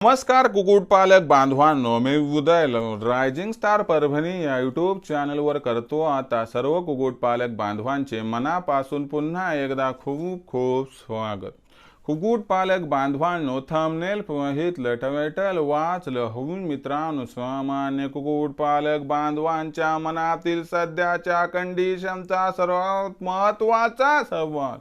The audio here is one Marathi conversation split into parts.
नमस्कार कुक्कुटपालक बांधवांनो मी उदय रायझिंग स्टार परभणी या यूट्यूब चॅनलवर करतो आता सर्व कुक्कुटपालक बांधवांचे मनापासून पुन्हा एकदा खूप खूप स्वागत. कुक्कुटपालक बांधवांनो थंबनेल पाहितलं टायटल वाचलं होऊन मित्रांनो सामान्य कुक्कुटपालक बांधवांच्या मनातील सध्याच्या कंडिशनचा सर्वात महत्त्वाचा सवाल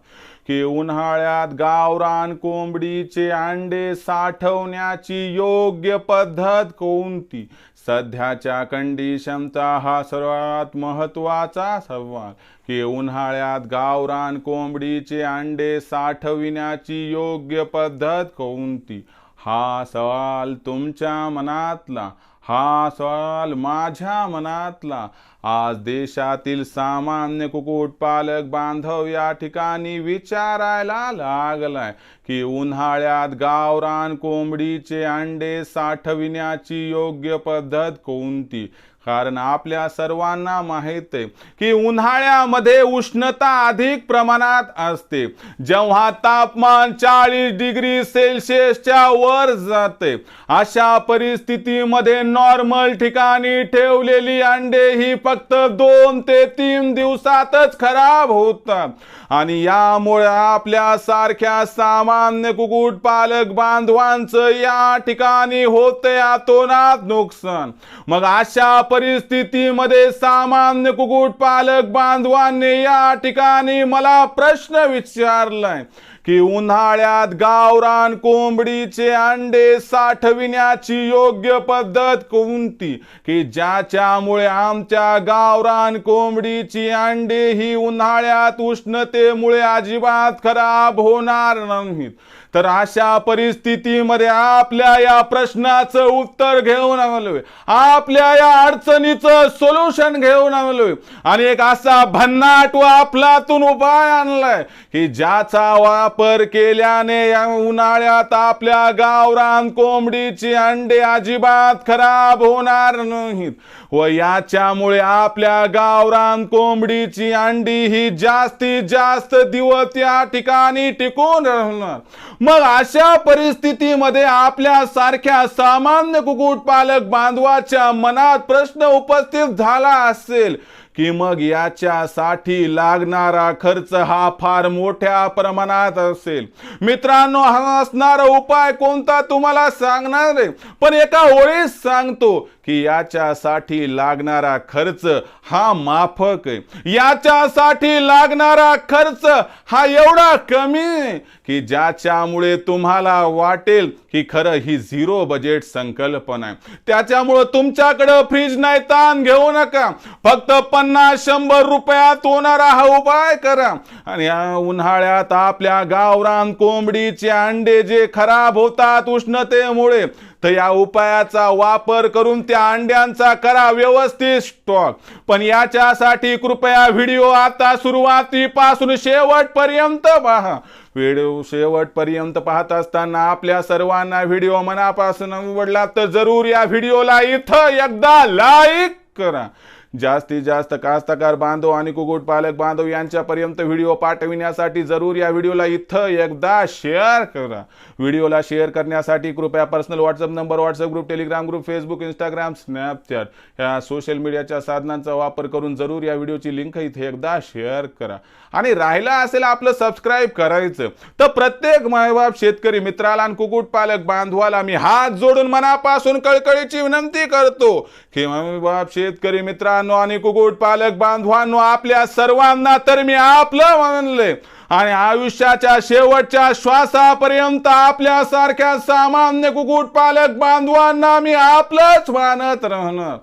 की उन्हाळ्यात गावरान कोंबडीचे अंडे साठवण्याची योग्य पद्धत कोणती? सध्याच्या कंडिशनचा हा सर्वात महत्त्वाचा सवाल. की उन्हाळ्यात गावरान कोंबडीचे अंडे साठविण्याची योग्य पद्धत कोणती? हा सवाल तुमच्या मनातला हा सवाल माझ्या मनातला आज देशातील सामान्य कुक्कुटपालक बांधव या ठिकाणी विचारायला लागलाय की उन्हाळ्यात गावरान कोंबडीचे अंडे साठविण्याची योग्य पद्धत कोणती? कारण आपल्या सर्वांना माहीत आहे की उन्हाळ्यामध्ये उष्णता अधिक प्रमाणात असते. जेव्हा तापमान चाळीस डिग्री सेल्सिअसच्या वर जाते. अशा परिस्थितीमध्ये नॉर्मल ठिकाणी ठेवलेली अंडे ही फक्त दोन ते तीन दिवसातच खराब होतात आणि यामुळे आपल्या सारख्या सामान्य कुक्कुटपालक बांधवांचं या ठिकाणी होते आतोनात नुकसान. मग अशा परिस्थितीमध्ये सामान्य कुक्कुटपालक बांधवांनी या ठिकाणी मला प्रश्न विचारलाय. की उन्हाळ्यात गावरान कोंबडीचे अंडे साठविण्याची योग्य पद्धत कोणती? की ज्याच्यामुळे आमच्या गावरान कोंबडीची अंडे ही उन्हाळ्यात उष्णतेमुळे अजिबात खराब होणार नाहीत? तर अशा परिस्थितीमध्ये आपल्या या प्रश्नाचं उत्तर घेऊन आलोय. आपल्या या अडचणीचं सोल्युशन घेऊन आलोय. आणि एक असा भन्नाट व आपलातून उपाय आणलाय की ज्याचा वापर केल्याने या उन्हाळ्यात आपल्या गावरान कोंबडीची अंडे अजिबात खराब होणार नाहीत. व याच्यामुळे आपल्या गावरान कोंबडीची अंडी ही जास्तीत जास्त दिवस या ठिकाणी टिकून राहणार. मग अशा परिस्थितीमध्ये आपल्या सारख्या सामान्य कुक्कुटपालक बांधवाच्या मनात प्रश्न उपस्थित झाला असेल की मग याच्यासाठी लागणारा खर्च हा फार मोठ्या प्रमाणात असेल. मित्रांनो हा असणारा उपाय कोणता तुम्हाला सांगणार आहे? पण एका ओळीत सांगतो की याच्यासाठी लागणारा खर्च हा माफक आहे. याच्यासाठी लागणारा खर्च हा एवढा कमी आहे की ज्याच्यामुळे तुम्हाला वाटेल की खरं ही झिरो बजेट संकल्पना आहे. त्याच्यामुळं तुमच्याकडं फ्रीज नाही ताण घेऊ नका. फक्त पन्नास शंभर रुपयात होणारा हा उपाय करा. आणि या उन्हाळ्यात आपल्या गावरान कोंबडीचे अंडे जे खराब होतात उष्णतेमुळे तर या उपायाचा वापर करून त्या अंड्यांचा करा व्यवस्थित स्टॉक पण याच्यासाठी कृपया व्हिडिओ आता सुरुवातीपासून शेवटपर्यंत पहा. व्हिडिओ शेवटपर्यंत पाहत असताना आपल्या सर्वांना व्हिडिओ मनापासून आवडला तर जरूर या व्हिडिओला इथं एकदा लाईक करा. जास्तीत जास्त कास्तकार बांधव आणि कुक्कुटपालक बांधव यांच्यापर्यंत व्हिडिओ पाठविण्यासाठी जरूर या व्हिडिओला इथं एकदा शेअर करा. व्हिडिओला शेअर करण्यासाठी कृपया personal WhatsApp number WhatsApp group Telegram group Facebook Instagram Snapchat ह्या सोशल मीडियाच्या साधनांचा वापर करून जरूर या व्हिडिओची लिंक इथे एकदा शेअर करा. आणि राहिला असेल आपलं सबस्क्राईब करायचं तर प्रत्येक मायबाप शेतकरी मित्राला आणि कुक्कुटपालक बांधवाला मी हात जोडून मनापासून कळकळीची विनंती करतो की मायबाप शेतकरी मित्रा मित्रांनो आणि कुक्कुटपालक बांधवांनो आपल्या सर्वांना तर मी आपलं मानले. आणि आयुष्याच्या शेवटच्या श्वासापर्यंत आपल्या सारख्या सामान्य कुक्कुटपालक बांधवांना मी आपलंच मानत राहणार.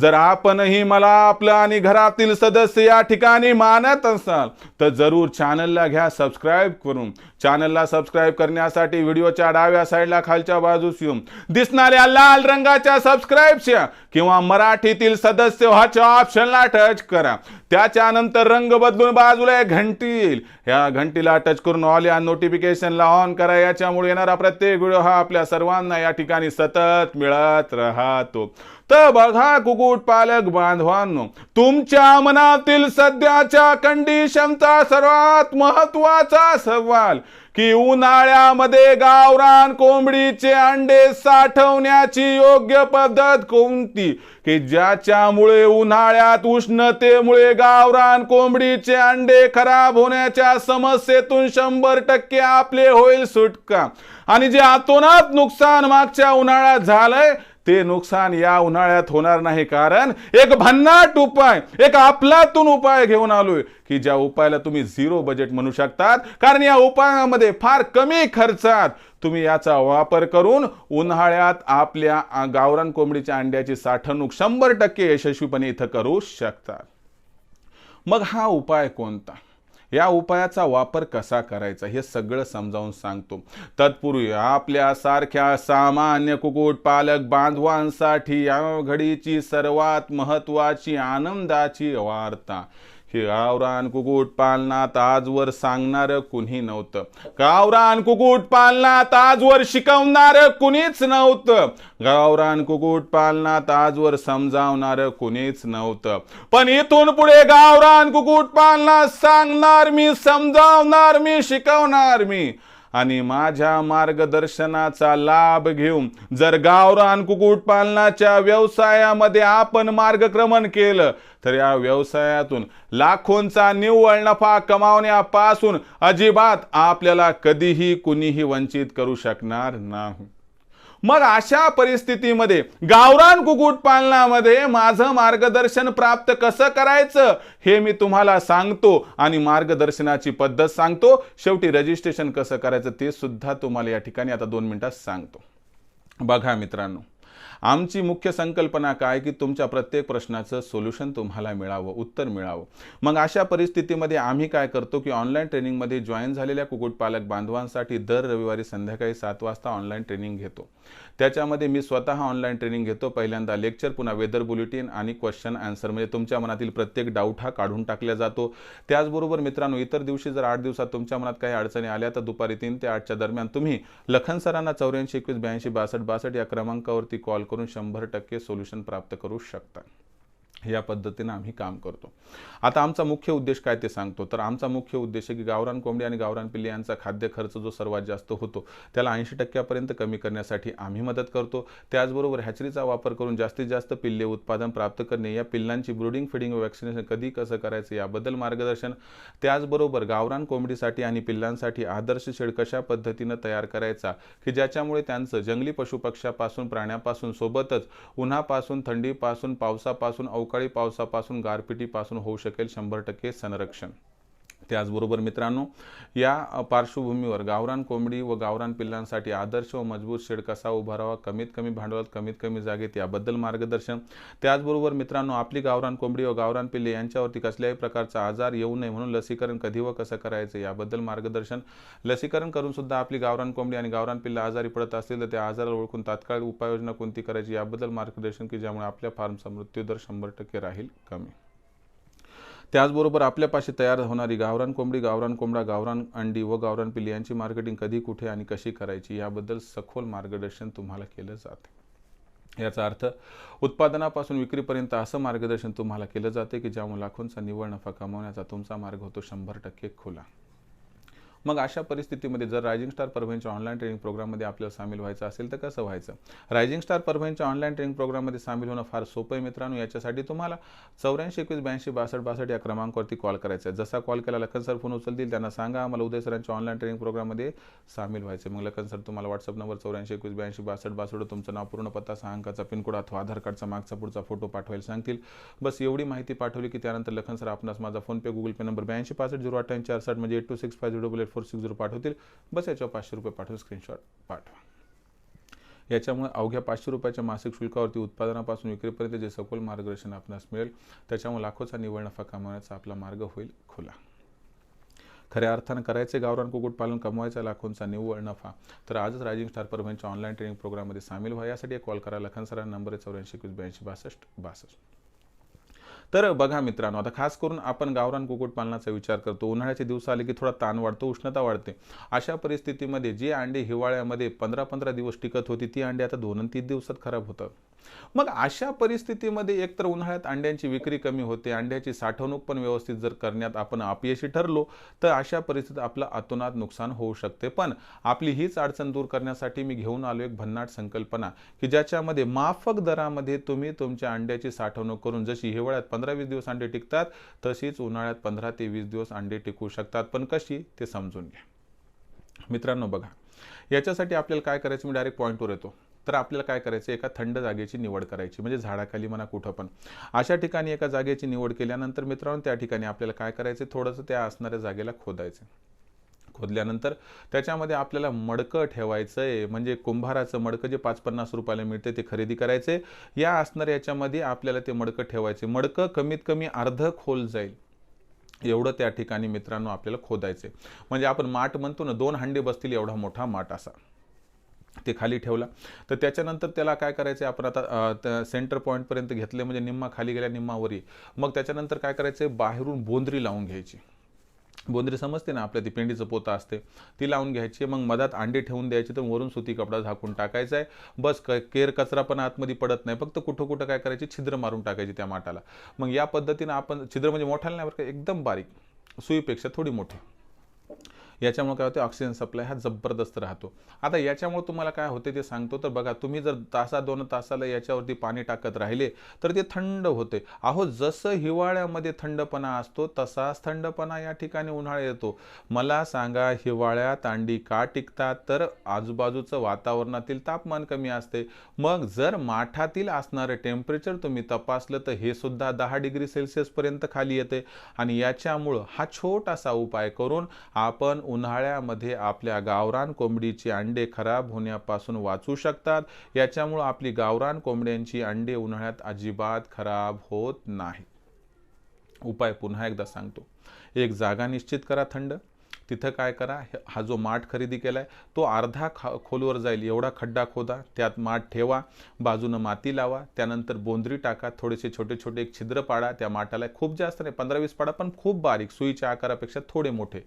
जर आपणही मला आपलं आणि घरातील सदस्य या ठिकाणी मानत असाल तर जरूर चॅनलला घ्या सबस्क्राईब करून. चॅनलला सबस्क्राईब करण्यासाठी व्हिडिओच्या डाव्या साईडला खालच्या बाजूस येऊन दिसणाऱ्या लाल रंगाच्या सबस्क्राईबच्या किंवा मराठीतील सदस्य व्हाच्या ऑप्शनला टच करा. त्याच्यानंतर रंग बदलून बाजूला एक घंटी येईल. ह्या घंटीला टच करून ऑल या नोटिफिकेशनला ऑन करा. याच्यामुळे येणारा प्रत्येक व्हिडिओ हा आपल्या सर्वांना या ठिकाणी सतत मिळत राहतो. तर बघा कुकुट पालक बांधवांनो तुमच्या मनातील सध्याच्या कंडिशनचा सर्वात महत्त्वाचा सवाल की उन्हाळ्यामध्ये गावरान कोंबडीचे अंडे साठवण्याची योग्य पद्धत कोणती? की ज्याच्यामुळे उन्हाळ्यात उष्णतेमुळे गावरान कोंबडीचे अंडे खराब होण्याच्या समस्येतून शंभर टक्के आपले होईल सुटका? आणि जे आतोनात नुकसान मागच्या उन्हाळ्यात झालंय ते नुकसान या उन्हाळ्यात होणार नाही. कारण एक भन्नाट उपाय एक आपलातून उपाय घेऊन आलोय की ज्या उपायाला तुम्ही झिरो बजेट म्हणू शकतात. कारण या उपायामध्ये फार कमी खर्चात तुम्ही याचा वापर करून उन्हाळ्यात आपल्या गावरान कोंबडीच्या अंड्याची साठवणूक शंभर टक्के यशस्वीपणे इथं करू शकतात. मग हा उपाय कोणता? या उपायाचा वापर कसा करायचा हे सगळं समजावून सांगतो. तत्पूर्वी आपल्या सारख्या सामान्य कुक्कुटपालक बांधवांसाठी या घडीची सर्वात महत्वाची आनंदाची वार्ता. गावरान कुक्कुट पालनात आजवर सांगणार कुणी नव्हतं. गावरान कुक्कुट पालनात आजवर शिकवणार कुणीच नव्हतं. गावरान कुक्कुट पालनात आजवर समजावणार कुणीच नव्हतं. पण इथून पुढे गावरान कुक्कुट पालनात सांगणार मी समजावणार मी शिकवणार मी. आणि माझ्या मार्गदर्शनाचा लाभ घेऊन जर गावरान कुक्कुटपालनाच्या व्यवसायामध्ये आपण मार्गक्रमण केलं तर या व्यवसायातून लाखोंचा निव्वळ नफा कमावण्यापासून अजिबात आपल्याला कधीही कुणीही वंचित करू शकणार नाही. मग अशा परिस्थितीमध्ये गावरान कुक्कुटपालनामध्ये माझं मार्गदर्शन प्राप्त कसं करायचं हे मी तुम्हाला सांगतो आणि मार्गदर्शनाची पद्धत सांगतो. शेवटी रजिस्ट्रेशन कसं करायचं ते सुद्धा तुम्हाला या ठिकाणी आता दोन मिनिटात सांगतो. बघा मित्रांनो. आमची मुख्य संकल्पना काय की तुमच्या प्रत्येक प्रश्नाचं सोल्युशन तुम्हाला मिळावं उत्तर मिळावं. मग अशा परिस्थितीमध्ये आम्ही काय करतो की ऑनलाईन ट्रेनिंगमध्ये जॉईन झालेल्या कुक्कुटपालक बांधवांसाठी दर रविवारी संध्याकाळी सात वाजता ऑनलाईन ट्रेनिंग घेतो. त्याच्यामध्ये मी स्वतः ऑनलाईन ट्रेनिंग घेतो. पहिल्यांदा लेक्चर पुन्हा वेदर बुलेटिन आणि क्वेश्चन आन्सर म्हणजे तुमच्या मनातील प्रत्येक डाऊट हा काढून टाकला जातो. त्याचबरोबर मित्रांनो इतर दिवशी जर आठ दिवसात तुमच्या मनात काही अडचणी आल्या तर दुपारी तीन ते आठच्या दरम्यान तुम्ही लखन सरांना चौऱ्याऐंशी एकवीस ब्याऐंशी बासष्ट बासष्ट या क्रमांकावरती कॉल करून शंभर टक्के सोल्युशन प्राप्त करू शकता. या पद्धतीनं आम्ही काम करतो. आता आमचा मुख्य उद्देश काय ते सांगतो. तर आमचा मुख्य उद्देश आहे की गावरान कोंबडी आणि गावरान पिल्ली यांचा खाद्य खर्च जो सर्वात जास्त होतो त्याला ऐंशी टक्क्यापर्यंत कमी करण्यासाठी आम्ही मदत करतो. त्याचबरोबर हॅचरीचा वापर करून जास्तीत जास्त पिल्ले उत्पादन प्राप्त करणे या पिल्लांची ब्रुडिंग फिडिंग व वॅक्सिनेशन कधी कसं करायचं याबद्दल मार्गदर्शन त्याचबरोबर गावरान कोंबडीसाठी आणि पिल्लांसाठी आदर्श शेड कशा पद्धतीनं तयार करायचा की ज्याच्यामुळे त्यांचं जंगली पशुपक्ष्यापासून प्राण्यापासून सोबतच उन्हापासून थंडीपासून पावसापासून अव अवकाळी पावसापासून गारपिटीपासून होऊ शकेल शंभर टक्के संरक्षण. त्याचबरोबर मित्रांनो या पार्श्वभूमीवर गावरान कोंबडी व गावरान पिल्लांसाठी आदर्श व मजबूत शेड कसा उभारावा कमीत कमी भांडवलात कमीत कमी जागेत याबद्दल मार्गदर्शन. त्याचबरोबर मित्रांनो आपली गावरान कोंबडी व गावरान पिल्ले यांच्यावरती कसल्याही प्रकारचा आजार येऊ नये म्हणून लसीकरण कधी व कसं करायचं याबद्दल मार्गदर्शन. लसीकरण करून सुद्धा आपली गावरान कोंबडी आणि गावरान पिल्ला आजारी पडत असतील तर त्या आजाराला ओळखून तात्काळ उपाययोजना कोणती करायची याबद्दल मार्गदर्शन की ज्यामुळे आपल्या फार्मचा मृत्यूदर शंभर टक्के राहील कमी. त्याचबरोबर आपल्यापाशी तयार होणारी गावरान कोंबडी गावरान कोंबडा गावरान अंडी व गावरान पिल्ली यांची मार्केटिंग कधी कुठे आणि कशी करायची याबद्दल सखोल मार्गदर्शन तुम्हाला केलं जाते. याचा अर्थ उत्पादनापासून विक्रीपर्यंत असं मार्गदर्शन तुम्हाला केलं जाते की ज्यामुळे लाखोंचा निव्वळ नफा कमावण्याचा तुमचा मार्ग होतो शंभर टक्के खुला. मग अशा परिस्थितीमध्ये जर रायझिंग स्टार परभणीच्या ऑनलाईन ट्रेनिंग प्रोग्राममध्ये आपल्याला सामील व्हायचं असेल तर कसं व्हायचं? रायझिंग स्टार परभणीच्या ऑनलाईन ट्रेनिंग प्रोग्राममध्ये सामील होणं फार सोपं आहे मित्रांनो. याच्यासाठी तुम्हाला चौऱ्याऐंशी एकवीस ब्याऐंशी बासष्ट बासष्ट या क्रमांकावरती कॉल करायचा आहे. जसा कॉल केला लखन सर फोन उचलतील. त्यांना सांगा आम्हाला उदय सरांच्या ऑनलाईन ट्रेनिंग प्रोग्राममध्ये सामील व्हायचे मग लखन सर तुम्हाला व्हॉट्सअप नंबर चौऱ्याऐंशी एकवीस ब्याऐंशी बासष्ट बासष्ट तुमचं नाव पूर्ण पत्ता सहा अंकाचा पिनकोड अथवा आधार कार्डचा मागचा पुढचा फोटो पाठवायला सांगतील. बस एवढी माहिती पाठवली की त्यानंतर लखन सर आपणास माझा फोनपे गुगल पे नंबर ब्याऐंशी पासष्ट झिरो अठ्ठ्याऐंशी चार साठ म्हणजे eight two six five zero double eight four six zero पाठवतील. बस याच्यावर पाचशे रुपये पाठवून स्क्रीनशॉट पाठवा. याच्यामुळे अवघ्या पाचशे रुपयाच्या मासिक शुल्कावरती उत्पादनापासून विक्रीपर्यंत जे सखोल मार्गदर्शन आपणास मिळेल त्याच्यामुळे लाखोचा निवड नफा कमावण्याचा आपला मार्ग होईल खुला. खऱ्या अर्थानं करायचे गावरान कुक्कुटपालन कमवायचा लाखोंचा निव्वळ नफा तर आजच रायझिंग स्टार परभणीच्या ऑनलाईन ट्रेनिंग प्रोग्राममध्ये सामील व्हा. यासाठी एक कॉल करा. लखन सरा नंबर चौऱ्याऐंशी एकवीस ब्याऐंशी बासष्ट बासष्ट. तर बघा मित्रांनो आता खास करून आपण गावरान कुक्कुटपालनाचा विचार करतो. उन्हाळ्याचे दिवस आले की थोडा ताण वाढतो उष्णता वाढते. अशा परिस्थितीमध्ये जी अंडी हिवाळ्यामध्ये पंधरा पंधरा दिवस टिकत होती ती अंडी आता दोन तीन दिवसात खराब होतात. मग अशा परिस्थितीमध्ये एकतर उन्हाळ्यात अंड्यांची विक्री कमी होते अंड्याची साठवणूक पण व्यवस्थित जर करण्यात आपण अपयशी ठरलो तर अशा परिस्थितीत आपलं अतोनात नुकसान होऊ शकते. पण आपली हीच अडचण दूर करण्यासाठी मी घेऊन आलो एक भन्नाट संकल्पना की ज्याच्यामध्ये माफक दरामध्ये तुम्ही तुमच्या अंड्याची साठवणूक करून जशी हिवाळ्यात पंधरा वीस दिवस अंडे टिकतात तशीच उन्हाळ्यात पंधरा ते वीस दिवस अंडे टिकू शकतात. पण कशी ते समजून घ्या. मित्रांनो बघा याच्यासाठी आपल्याला काय करायचं? मी डायरेक्ट पॉईंटवर येतो. तर आपल्याला काय करायचं? एका थंड जागेची निवड करायची म्हणजे झाडाखाली म्हणा कुठं पण. अशा ठिकाणी एका जागेची निवड केल्यानंतर मित्रांनो त्या ठिकाणी आपल्याला काय करायचं? थोडंसं त्या असणाऱ्या जागेला खोदायचं. खोदल्यानंतर त्याच्यामध्ये आपल्याला मडकं ठेवायचं आहे म्हणजे कुंभाराचं मडकं जे पाच पन्नास रुपयाला मिळते ते खरेदी करायचे या असणाऱ्या याच्यामध्ये आपल्याला ते मडकं ठेवायचे मडकं कमीत कमी अर्ध खोल जाईल. एवढं त्या ठिकाणी मित्रांनो आपल्याला खोदायचे म्हणजे आपण माठ म्हणतो ना दोन हंडे बसतील एवढा मोठा माठ असा. ते खाली ठेवला. तर त्याच्यानंतर त्याला काय करायचं आपण आता सेंटर पॉईंटपर्यंत घेतले म्हणजे निम्मा खाली गेल्या निम्मावरी मग त्याच्यानंतर काय करायचं बाहेरून बोंद्री लावून घ्यायची. बोंद्री समजते ना आपल्या ती पेंडीचं पोतं असते ती लावून घ्यायची. मग मधात अंडे ठेवून द्यायची तर वरून सुती कपडा झाकून टाकायचा आहे बस क केर कचरा पण आतमध्ये पडत नाही. फक्त कुठं कुठं काय करायची छिद्र मारून टाकायची त्या माठाला. मग या पद्धतीनं आपण छिद्र म्हणजे मोठ्याला नाही बरं का एकदम बारीक सुईपेक्षा थोडी मोठी. याच्यामुळे काय होते ऑक्सिजन सप्लाय हा जबरदस्त राहतो. आता याच्यामुळे तुम्हाला काय होते ते सांगतो तर बघा तुम्ही जर तासा दोन तासाला याच्यावरती पाणी टाकत राहिले तर ते थंड होते. अहो जसं हिवाळ्यामध्ये थंडपणा असतो तसाच थंडपणा या ठिकाणी उन्हाळा येतो. मला सांगा हिवाळ्यात अंडी का टिकतात? तर आजूबाजूचं वातावरणातील तापमान कमी असते. मग जर माठातील असणारं टेम्परेचर तुम्ही तपासलं तर हे सुद्धा दहा डिग्री सेल्सिअसपर्यंत खाली येते. आणि याच्यामुळं हा छोटासा उपाय करून आपण उन्हाळ्यामध्ये आपल्या गावरान कोंबडीचे अंडे खराब होण्यापासून वाचू शकतात. याच्यामुळं आपली गावरान कोंबड्यांची अंडे उन्हाळ्यात अजिबात खराब होत नाही. उपाय पुन्हा एकदा सांगतो. एक जागा निश्चित करा थंड. तिथं काय करा हा जो माठ खरेदी केला आहे तो अर्धा खा खोलवर जाईल एवढा खड्डा खोदा त्यात माठ ठेवा बाजूनं माती लावा त्यानंतर बोंदरी टाका थोडेसे छोटे छोटे एक छिद्र पाडा त्या माठाला खूप जास्त नाही पंधरा वीस पाडा पण खूप बारीक सुईच्या आकारापेक्षा थोडे मोठे.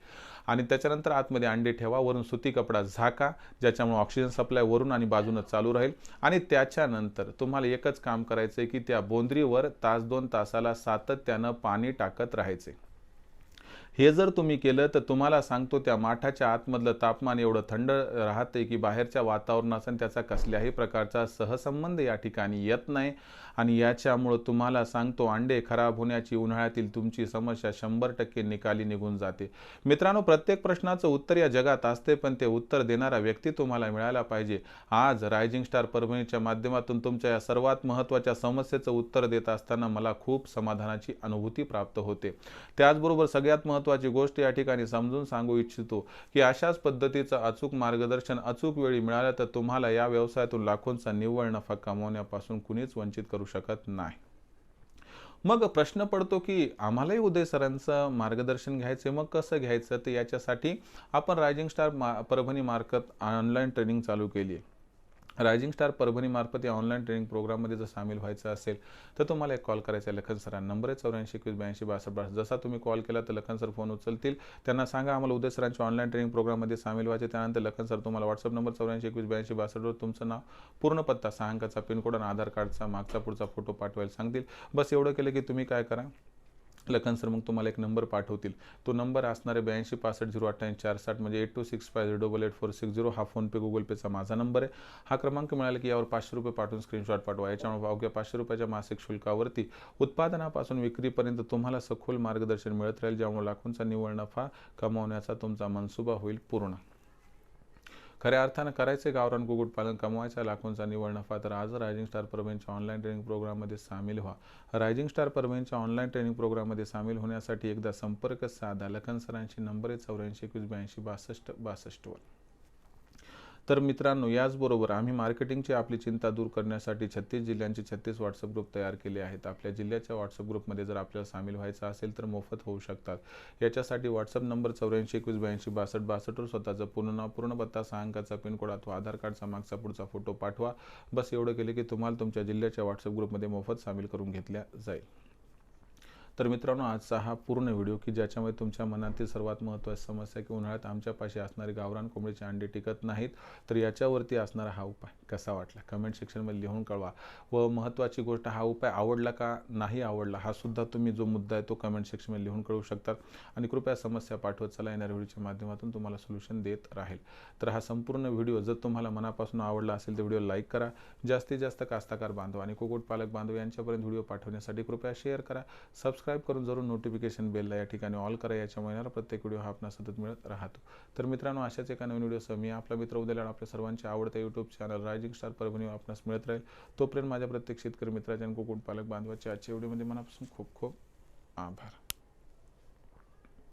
आणि त्याच्यानंतर आतमध्ये अंडे ठेवा वरून सुती कपडा झाका ज्याच्यामुळे ऑक्सिजन सप्लाय वरून आणि बाजूनं चालू राहील. आणि त्याच्यानंतर तुम्हाला एकच काम करायचं आहे की त्या बोंदरीवर तास दोन तासाला सातत्यानं पाणी टाकत राहायचे. हे जर तुम्ही केलं तर तुम्हाला सांगतो त्या माठाच्या आतमधलं तापमान एवढं थंड राहते की बाहेरच्या वातावरणाचा त्याचा कसल्याही प्रकारचा सहसंबंध या ठिकाणी येत नाही. आणि याच्यामुळं तुम्हाला सांगतो अंडे खराब होण्याची उन्हाळ्यातील तुमची समस्या शंभर टक्के निकाली निघून जाते. मित्रांनो प्रत्येक प्रश्नाचं उत्तर या जगात असते पण ते उत्तर देणारा व्यक्ती तुम्हाला मिळायला पाहिजे. आज रायझिंग स्टार परभणीच्या माध्यमातून तुमच्या या सर्वात महत्त्वाच्या समस्येचं उत्तर देत असताना मला खूप समाधानाची अनुभूती प्राप्त होते. त्याचबरोबर सगळ्यात महत्त्वाची गोष्ट या ठिकाणी समजून सांगू इच्छितो की अशाच पद्धतीचं अचूक मार्गदर्शन अचूक वेळी मिळालं तर तुम्हाला या व्यवसायातून लाखोंचा निव्वळ नफा कमवण्यापासून कुणीच वंचित करू शकत नाही. मग प्रश्न पडतो की आम्हालाही उदय सरांचं मार्गदर्शन घ्यायचं मग कसं घ्यायचं? तर याच्यासाठी आपण रायझिंग स्टार मा परभणी मार्फत ऑनलाईन ट्रेनिंग चालू केली आहे रायझिंग स्टार परभणीमार्फत या ऑनलाईन ट्रेनिंग प्रोग्राममध्ये जर सामील व्हायचं असेल तर तुम्हाला एक कॉल करायचा आहे. लखन सर नंबर आहे चौऱ्याऐंशी एकवीस ब्याऐंशी बासष्ट बासष्ट. जसा तुम्ही कॉल केला तर लखन सर फोन उचलतील. त्यांना सांगा आम्हाला उदय सरांच्या ऑनलाईन ट्रेनिंग प्रोग्राममध्ये सामील व्हायचे त्यानंतर लखन सर तुम्हाला व्हॉट्सअप नंबर चौऱ्याऐंशी एकवीस ब्याऐंशी बासष्टवर तुमचं नाव पूर्ण पत्ता सहा अंकाचा पिनकोड आणि आधार कार्डचा मागचा पुढचा फोटो पाठवायला सांगतील. बस एवढं केलं की तुम्ही काय करा? लखन सर मग तुम्हाला एक नंबर पाठवतील. तो नंबर असणारे ब्याऐंशी पासष्ट झिरो अठ्ठ्याऐंशी चार साठ म्हणजे eight two six five zero double eight four six zero हा फोनपे गुगल पेचा माझा नंबर आहे. हा क्रमांक मिळाला की यावर पाचशे रुपये पाठवून स्क्रीनशॉट पाठवा. याच्यामुळे अवघ्या पाचशे रुपयाच्या मासिक शुल्कावरती उत्पादनापासून विक्रीपर्यंत तुम्हाला सखोल मार्गदर्शन मिळत राहील ज्यामुळे लाखोंचा निव्वळ नफा कमावण्याचा तुमचा मनसुबा होईल पूर्ण. खऱ्या अर्थानं करायचे गावरान कुक्कुटपालन कमवायचा लाखोंचा निवड नफा तर आज रायझिंग स्टार परभणीच्या ऑनलाईन ट्रेनिंग प्रोग्राममध्ये सामील व्हा. रायझिंग स्टार परभणीच्या ऑनलाईन ट्रेनिंग प्रोग्राममध्ये सामील होण्यासाठी एकदा संपर्क साधा. लखन सरांशी नंबर आहे चौऱ्याऐंशी एकवीस ब्याऐंशी बासष्ट बासष्टवर. तर मित्रांनो याचबरोबर आम्ही मार्केटिंगची आपली चिंता दूर करण्यासाठी छत्तीस जिल्ह्यांचे छत्तीस व्हॉट्सअप ग्रुप तयार केले आहेत. आपल्या जिल्ह्याच्या व्हॉट्सअप ग्रुपमध्ये जर आपल्याला सामील व्हायचं असेल तर मोफत होऊ शकतात. याच्यासाठी व्हॉट्सअप नंबर चौऱ्याऐंशी एकवीस ब्याऐंशी बासष्ट बासष्टवर स्वतःचं पूर्ण नाव पूर्ण पत्ता सहा अंकाचा पिनकोड अथवा आधार कार्डचा मागचा पुढचा फोटो पाठवा. बस एवढं केले की तुम्हाला तुमच्या जिल्ह्याच्या व्हॉट्सअप ग्रुपमध्ये मोफत सामील करून घेतल्या जाईल. तर मित्रांनो आजचा हा पूर्ण व्हिडिओ की ज्याच्यामध्ये तुमच्या मनातील सर्वात महत्त्वाची समस्या की उन्हाळ्यात आमच्यापाशी असणारी गावरान कोंबडीचे अंडी टिकत नाहीत तर याच्यावरती असणारा हा उपाय कसा वाटला? कमेंट सेक्शनमध्ये लिहून कळवा. व महत्त्वाची गोष्ट हा उपाय आवडला का नाही आवडला हा सुद्धा तुम्ही जो मुद्दा आहे तो कमेंट सेक्शनमध्ये लिहून कळवू शकतात आणि कृपया समस्या पाठवत चला येणाऱ्या व्हिडिओच्या माध्यमातून तुम्हाला सोल्युशन देत राहील. तर हा संपूर्ण व्हिडिओ जर तुम्हाला मनापासून आवडला असेल तर व्हिडिओ लाईक करा. जास्तीत जास्त कास्ताकार बांधव आणि कुक्कुटपालक बांधव यांच्यापर्यंत व्हिडिओ पाठवण्यासाठी कृपया शेअर करा. सबस्क्राईब करून जरूर नोटिफिकेशन बेलला या ठिकाणी ऑल करा. याच्यामुळे येणारा प्रत्येक व्हिडिओ हा आपला सतत मिळत राहतो. तर मित्रांनो अशाच एका नवीन व्हिडिओसह मी आपला मित्र उद्याला आपल्या सर्वांचे आवडते YouTube channel rising star Parbhani आपणास मिळत राहील. तोपर्यंत माझ्या प्रत्येक शेतकरी मित्राच्या आणि कुक्कुटपालक बांधवाच्या आजच्या व्हिडिओमध्ये मनापासून खूप खूप आभार.